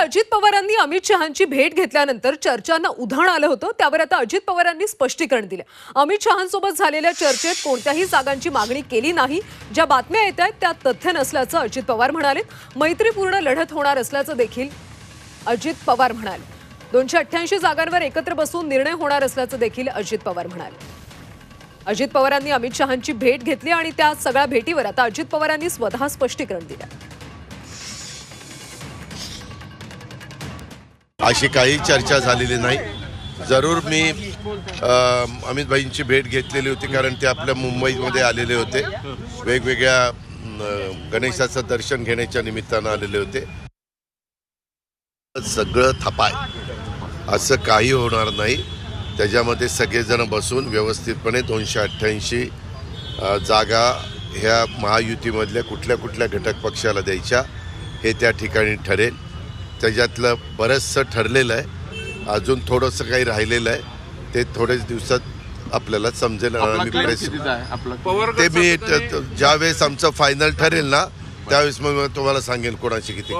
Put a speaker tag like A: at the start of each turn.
A: अजित पवारांनी अमित शहांची भेट घेतल्यानंतर चर्चांना उधाण आलं होतं. त्यावर आता अजित पवारांनी स्पष्टीकरण दिलं. अमित शहांसोबत झालेल्या चर्चेत कोणत्याही जागांची मागणी केली नाही. ज्या बातम्या येत आहेत त्या तथ्य नसल्याचं अजित पवार म्हणाले. मैत्रीपूर्ण लढत होणार असल्याचं देखील अजित पवार म्हणाले. दोनशे अठ्ठ्याऐंशी जागांवर एकत्र बसून निर्णय होणार असल्याचं देखील अजित पवार म्हणाले. अजित पवारांनी अमित शहांची भेट घेतली आणि त्या सगळ्या भेटीवर आता अजित पवारांनी स्वतः स्पष्टीकरण दिलं.
B: अशी काही चर्चा झालेली नाही. जरूर मी अ, अमित भाईंची भेट घेतलेली होती कारण ते आपल्या मुंबईमध्ये आलेले होते. वेगवेगळ्या गणेशाचं दर्शन घेण्याच्या निमित्तानं आलेले होते. सगळं थपाय. असं काही होणार नाही. त्याच्यामध्ये सगळेजण बसून व्यवस्थितपणे दोनशे अठ्ठ्याऐंशी जागा ह्या महायुतीमधल्या कुठल्या कुठल्या घटक पक्षाला द्यायच्या हे त्या ठिकाणी ठरेल. त्याच्यातलं बरंचसं ठरलेलं आहे. अजून थोडंसं काही राहिलेलं आहे. ते थोड्याच दिवसात आपल्याला समजेल आणि ते मी ज्यावेळेस आमचं फायनल ठरेल ना त्यावेळेस मग मी तुम्हाला सांगेल कोणाची किती